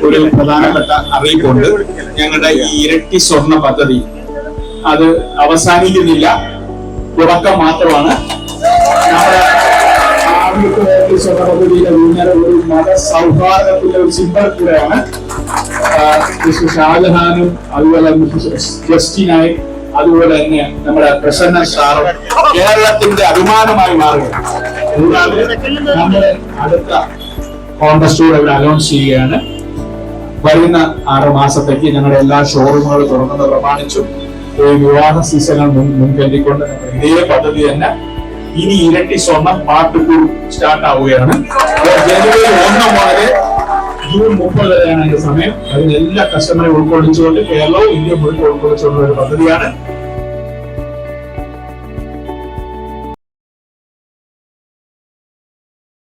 ഒരു പ്രധാനപ്പെട്ട അറിയിപ്പുണ്ട്. ഞങ്ങളുടെ ഈ ഇരട്ടി സ്വർണ പദ്ധതി. അത് അവസാനിക്കുന്നില്ല. തുടക്കം മാത്രമാണ്. സ്വർണ പദ്ധതിയിലെ ഊന്നൽ ഒരു മത സൗഹാർദ്ദത്തിന്റെ ഒരു സിമ്പൽ കൂടെയാണ് മിസ്റ്റർ ഷാജഹാനും അതുപോലെ മിസ്റ്റർ അതുപോലെ തന്നെ നമ്മുടെ പ്രസന്ന സാറും കേരളത്തിന്റെ അഭിമാനമായി കൂടാതെ നമ്മുടെ അടുത്ത കോൺഗ്രസ് ഇവിടെ അനൗൺസ് ചെയ്യുകയാണ്. വരുന്ന ആറ് മാസത്തേക്ക് ഞങ്ങളുടെ എല്ലാ ഷോറൂമുകളും തുറന്നത് പ്രമാണിച്ചു. ഈ വിവാഹ സീസണുകൾ മുൻ മുൻകരുതിക്കൊണ്ട് ഇതേ പദ്ധതി തന്നെ ഇനി ഇരട്ടി സ്വർണം പാർട്ട് ടു സ്റ്റാർട്ട് ആവുകയാണ്. ജനുവരി ഒന്ന് മുതൽ ജൂൺ മുപ്പത് വരെയാണ് അതിന്റെ സമയം. അതിന് എല്ലാ കസ്റ്റമറെ ഉൾക്കൊള്ളിച്ചുകൊണ്ട് കേരളവും ഇന്ത്യ മുഴുവൻ ഉൾക്കൊള്ളിച്ചുകൊണ്ടുള്ള ഒരു പദ്ധതിയാണ്.